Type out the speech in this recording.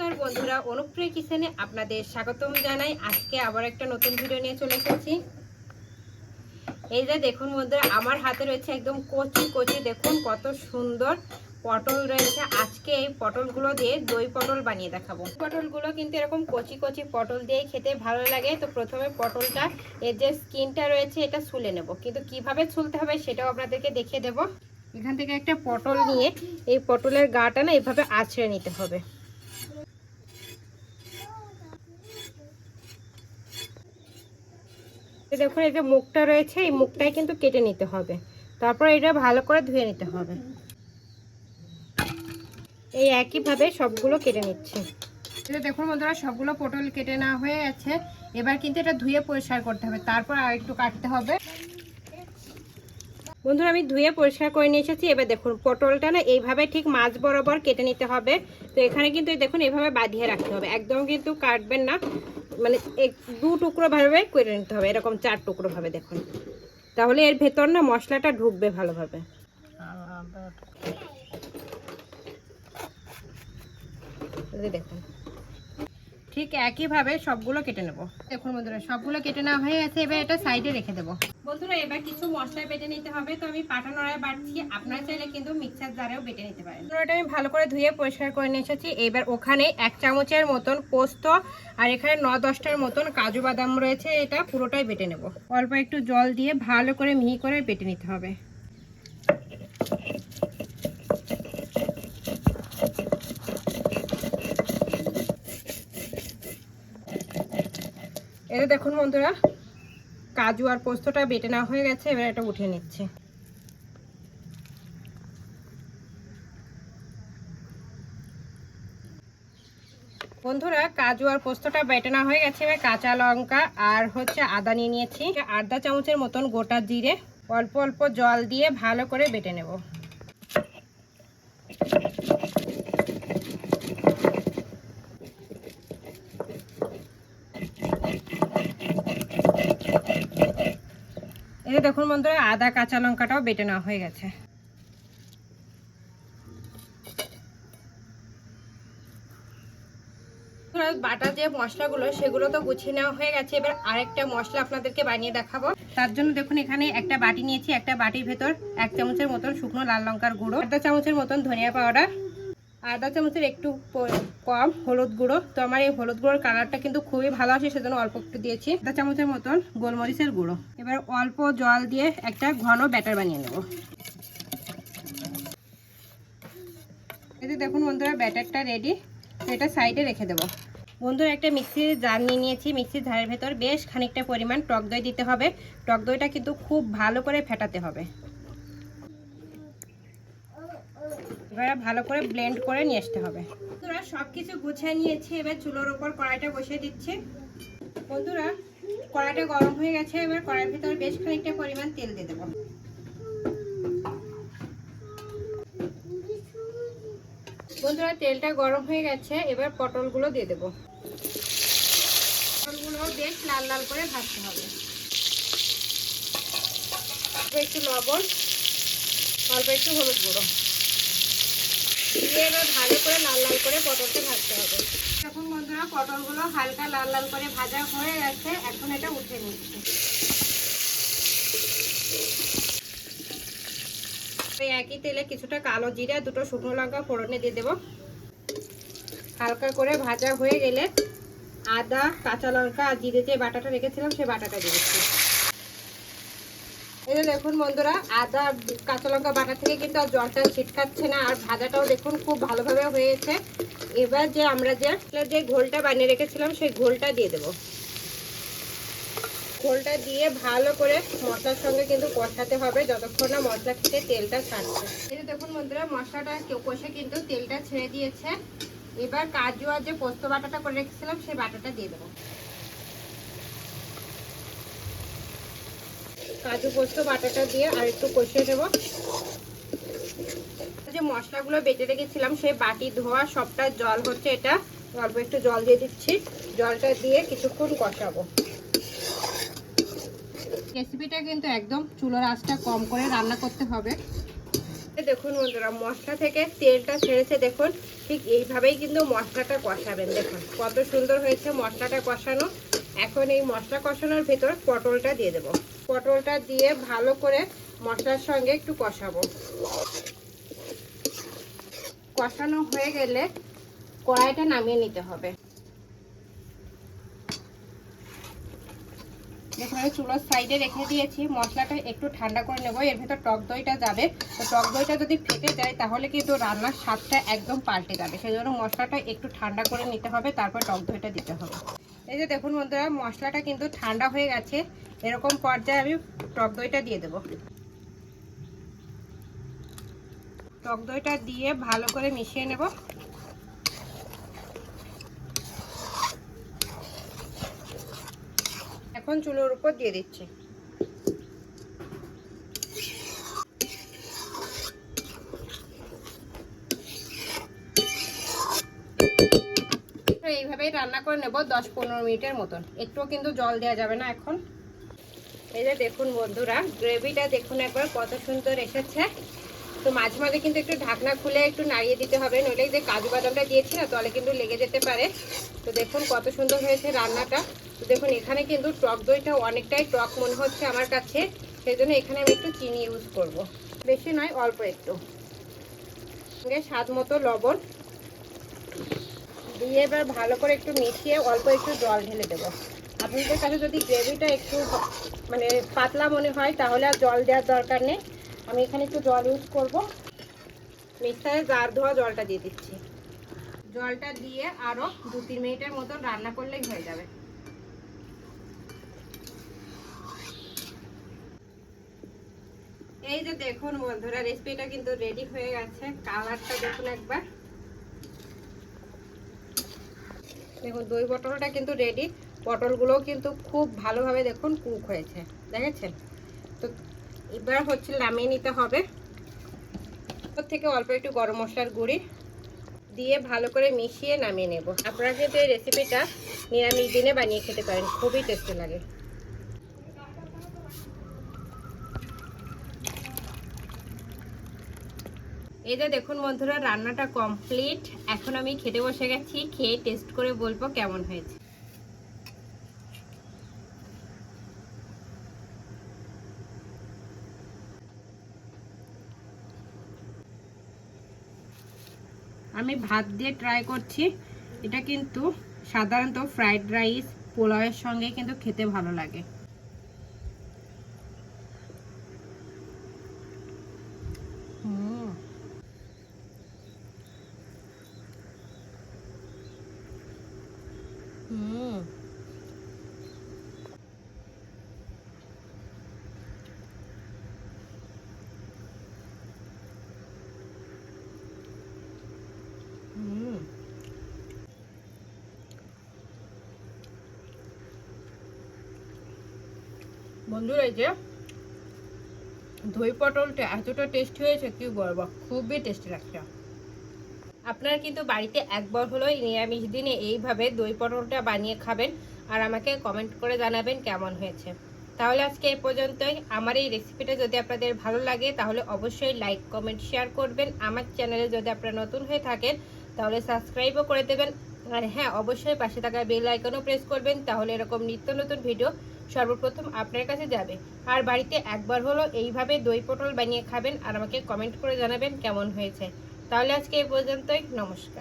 নমস্কার বন্ধুরা, অনুপ্রিয় কিচেনে আপনাদের স্বাগতম জানাই। আজকে আবার একটা নতুন ভিডিও নিয়ে চলে এসেছি। এই যে দেখুন বন্ধুরা, আমার হাতে রয়েছে একদম কচি কচি দেখুন কত সুন্দর পটল রয়েছে। আজকে এই পটলগুলো দিয়ে দই পটল বানিয়ে দেখাবো। পটলগুলো কিন্তু এরকম কচি কচি পটল দিয়ে খেতে ভালো লাগে। তো প্রথমে পটলটা, এর যে স্কিনটা রয়েছে এটা ছুলে নেব। কিন্তু কীভাবে ছুলতে হবে সেটাও আপনাদেরকে দেখিয়ে দেব। এখান থেকে একটা পটল নিয়ে এই পটলের গাটা না এইভাবে আছড়ে নিতে হবে। এই দেখুন, এই যে মুখটা রয়েছে, এই মুখটাই কিন্তু কেটে নিতে হবে। তারপর এটা ভালো করে ধুয়ে নিতে হবে। এই একইভাবে সবগুলো কেটে নিচ্ছে। এটা দেখুন বন্ধুরা, সবগুলো পটল কেটে নেওয়া হয়ে গেছে। এবার কিন্তু এটা ধুয়ে পরিষ্কার করতে হবে। তারপর আর একটু কাটতে হবে। বন্ধুরা, আমি ধুয়ে পরিষ্কার করে নিয়ে এসেছি। এবার দেখুন, পটলটা না এইভাবে ঠিক মাছ বরাবর কেটে নিতে হবে। তো এখানে কিন্তু দেখুন, এইভাবে বাঁধিয়ে রাখতে হবে। একদম কিন্তু কাটবেন না। মানে এক দু টুকরো ভাবে করে নিতে হবে এরকম চার টুকরো ভাবে দেখুন। তাহলে এর ভেতর না মশলাটা ঢুকবে ভালোভাবে। দেখুন। ঠিক একইভাবে সবগুলো কেটে নেব। দেখুন বন্ধুরা, সবগুলো কেটে নেওয়া হয়ে গেছে, এবার এটা সাইডে রেখে দেবো। বন্ধুরা, এবার কিছু মশলা বেটে নিতে হবে। তো আমি পাটা নড়ায় বাড়ছি আপনারা চাইলে কিন্তু মিক্সার জারেও বেটে নিতে পারেন। এটা আমি ভালো করে ধুয়ে পরিষ্কার করে নিয়ে এসেছি। এবার ওখানে এক চামচের মতন পোস্ত আর এখানে ন দশটার মতন কাজু বাদাম রয়েছে, এটা পুরোটাই বেটে নেব। অল্প একটু জল দিয়ে ভালো করে মিহি করে বেটে নিতে হবে। এটা দেখুন বন্ধুরা, কাজু আর পোস্তটা বেটে নেওয়া হয়ে গেছে, এবার এটা উঠে নিচ্ছে। বন্ধুরা, কাজু আর পোস্তটা বেটে নেওয়া হয়ে গেছে, এবার কাঁচা লঙ্কা আর হচ্ছে আদা নিয়ে নিয়েছি। আধা চামচের মতন গোটা জিরে, অল্প অল্প জল দিয়ে ভালো করে বেটে নেব। যে দেখুন বন্ধুরা, আদা, কাঁচা লঙ্কাটাও বেটে নেওয়া হয়ে গেছে। বাটা যে মশলাগুলো, সেগুলো তো গুছিয়ে নেওয়া হয়ে গেছে। এবার আরেকটা মশলা আপনাদেরকে বানিয়ে দেখাবো। তার জন্য দেখুন, এখানে একটা বাটি নিয়েছি, একটা বাটির ভেতর এক চামচের মতন শুকনো লাল লঙ্কার গুঁড়ো, আধা চামচের মতন ধনিয়া পাউডার আধা চামচের একটু কম হলুদ গুঁড়ো। তো আমার এই হলুদ গুঁড়োর কালারটা কিন্তু খুবই ভালো আসে, সেজন্য অল্প একটু দিয়েছি। আধা চামচের মতন গোলমরিচের গুঁড়ো। এবার অল্প জল দিয়ে একটা ঘন ব্যাটার বানিয়ে নেব। যে দেখুন বন্ধুরা, ব্যাটারটা রেডি এটা সাইডে রেখে দেবো। বন্ধুরা, একটা মিক্সির জার নিয়ে নিয়েছি। মিক্সির জারের ভেতর বেশ খানিকটা পরিমাণ টক দই দিতে হবে। টক দইটা কিন্তু খুব ভালো করে ফেটাতে হবে। এবার ভালো করে ব্লেন্ড করে নিয়ে আসতে হবে। বন্ধুরা সব কিছু গুছিয়ে নিয়েছি। এবার চুলোর ওপর কড়াইটা বসিয়ে দিচ্ছি। বন্ধুরা, কড়াইটা গরম হয়ে গেছে। এবার কড়াইয়ের ভিতর বেশ খানিকটা পরিমাণ তেল দিয়ে দেবো। বন্ধুরা, তেলটা গরম হয়ে গেছে। এবার পটলগুলো দিয়ে দেবো। পটলগুলো বেশ লাল লাল করে ভাজতে হবে। একটু লবণ, অল্প একটু হলুদ গুঁড়ো। দিয়ে ভালো করে লাল লাল করে পটলটা ভাজতে হবে। এখন বন্ধুরা, পটলগুলো হালকা লাল লাল করে ভাজা হয়ে গেছে। এখন এটা উঠে নিচ্ছি। একই তেলে কিছুটা কালো জিরা দুটো শুকনো লঙ্কা ফোড়নে দিয়ে দেবো। হালকা করে ভাজা হয়ে গেলে আদা, কাঁচা লঙ্কা আর জিরে যে বাটাটা রেখেছিলাম সেই বাটাটা দিয়ে দিচ্ছি। যে দেখুন বন্ধুরা, আদা, কাঁচা লঙ্কা বাটা থেকে কিন্তু আর জলটা ছিটকাচ্ছে না, আর ভাজাটাও দেখুন খুব ভালোভাবে হয়েছে। এবার যে আমরা যে যে ঘোলটা বানিয়ে রেখেছিলাম, সেই ঘোলটা দিয়ে দেবো। ঘোলটা দিয়ে ভালো করে মশলার সঙ্গে কিন্তু কষাতে হবে, যতক্ষণ না মশলা থেকে তেলটা ছাড়ছে। যে দেখুন বন্ধুরা, মশলাটা কষে কিন্তু তেলটা ছেড়ে দিয়েছে। এবার কাজু আর যে পোস্ত বাটাটা করে রেখেছিলাম, সেই বাটাটা দিয়ে দেবো। কাজু পোস্ত, বাটাটা দিয়ে আর একটু কষিয়ে দেবো যে মশলাগুলো বেটে রেখেছিলাম, সেই বাটি, ধোয়া সবটা জল হচ্ছে এটা। অল্প একটু জল দিয়ে দিচ্ছি। জলটা দিয়ে কিছুক্ষণ কষাবো। রেসিপিটা কিন্তু একদম চুলোর আঁচটা কম করে রান্না করতে হবে। দেখুন বন্ধুরা, মশলা থেকে তেলটা ছেড়েছে। দেখুন, ঠিক এইভাবেই কিন্তু মশলাটা কষাবেন। দেখুন, কত সুন্দর হয়েছে মশলাটা কষানো। এখন এই মশলা কষানোর ভেতর পটলটা দিয়ে দেব। পটলটা দিয়ে ভালো করে মশলার সঙ্গে একটু কষাবো। কষানো হয়ে গেলে কড়াইটা নামিয়ে নিতে হবে। দেখুন চুলোর সাইডে রেখে দিয়েছি। মশলাটা একটু ঠান্ডা করে নেব। এর ভেতর টক দইটা যাবে। তো টক দইটা যদি ফেটে যায়, তাহলে কিন্তু রান্নার স্বাদটা একদম পাল্টে যাবে। সেই জন্য মশলাটা একটু ঠান্ডা করে নিতে হবে। তারপর টক দইটা দিতে হবে। এই যে দেখুন বন্ধুরা, মশলাটা কিন্তু ঠান্ডা হয়ে গেছে। এরকম পর্যায়ে আমি টক দইটা দিয়ে দেবো। টক দইটা দিয়ে ভালো করে মিশিয়ে নেব। এখন চুলোর উপর দিয়ে দিচ্ছি এইভাবেই রান্না করে নেব দশ পনেরো মিনিটের মতন। একটুও কিন্তু জল দেওয়া যাবে না এখন। এই যে দেখুন বন্ধুরা, গ্রেভিটা দেখুন একবার কত সুন্দর এসেছে। তো মাঝে মাঝে কিন্তু একটু ঢাকনা খুলে একটু নাড়িয়ে দিতে হবে, নইলে যে কাজু বাদামটা দিয়েছি না তলে কিন্তু লেগে যেতে পারে। তো দেখুন কত সুন্দর হয়েছে রান্নাটা। তো দেখুন এখানে কিন্তু টক দইটা অনেকটাই টক মনে হচ্ছে আমার কাছে। সেই জন্য এখানে আমি একটু চিনি ইউজ করব। বেশি নয়, অল্প একটু। স্বাদ মতো লবণ। দিয়ে এবার ভালো করে একটু মিশিয়ে অল্প একটু জল ঢেলে দেবো। আপনাদের কাছে যদি গ্রেভিটা একটু মানে পাতলা মনে হয়, তাহলে আর জল দেওয়ার দরকার নেই। আমি এখানে একটু জল ইউজ করব। মিক্সারে জার ধোয়া জলটা দিয়ে দিচ্ছি। জলটা দিয়ে আরও দু তিন মিনিটের মতন রান্না করলেই হয়ে যাবে। এই যে দেখুন বন্ধুরা রেসিপিটা কিন্তু রেডি হয়ে গেছে। কালারটা দেখুন একবার। দেখুন, দই পটলটা কিন্তু রেডি পটলগুলোও কিন্তু খুব ভালোভাবে দেখুন কুক হয়েছে। দেখেছেন? তো এবার হচ্ছে নামিয়ে নিতে হবে। ওর থেকে অল্প একটু গরম মশলার গুঁড়ি দিয়ে ভালো করে মিশিয়ে নামিয়ে নেব। আপনারা কিন্তু এই রেসিপিটা নিরামিষ দিনে বানিয়ে খেতে পারেন, খুবই টেস্টি লাগে। এই যে দেখুন বন্ধুরা, রান্নাটা কমপ্লিট এখন আমি খেতে বসে গেছি, খেয়ে টেস্ট করে বলব কেমন হয়েছে। আমি ভাত দিয়ে ট্রাই করছি। এটা কিন্তু সাধারণত ফ্রাইড রাইস পোলাওয়ের সঙ্গে কিন্তু খেতে ভালো লাগে। বন্ধুরা যে দই পটলটা এতটা টেস্টি হয়েছে কি বলব? খুবই টেস্টি লাগছে আপনারা কিন্তু বাড়িতে একবার হলো নিরামিষ দিনে এইভাবে দই পটলটা বানিয়ে খাবেন আর আমাকে কমেন্ট করে জানাবেন কেমন হয়েছে। তাহলে আজকে এই পর্যন্তই। আমার এই রেসিপিটা যদি আপনাদের ভালো লাগে, তাহলে অবশ্যই লাইক কমেন্ট শেয়ার করবেন। আমার চ্যানেলে যদি আপনারা নতুন হয়ে থাকেন, তাহলে সাবস্ক্রাইবও করে দেবেন। আর হ্যাঁ অবশ্যই পাশে থাকা বেল আইকনও প্রেস করবেন, তাহলে এরকম নিত্য নতুন ভিডিও সর্বপ্রথম আপনার কাছে যাবে। আর বাড়িতে একবার হলো এইভাবে দই পটল বানিয়ে খাবেন আর আমাকে কমেন্ট করে জানাবেন কেমন হয়েছে। তাহলে আজকে এই পর্যন্তই, নমস্কার।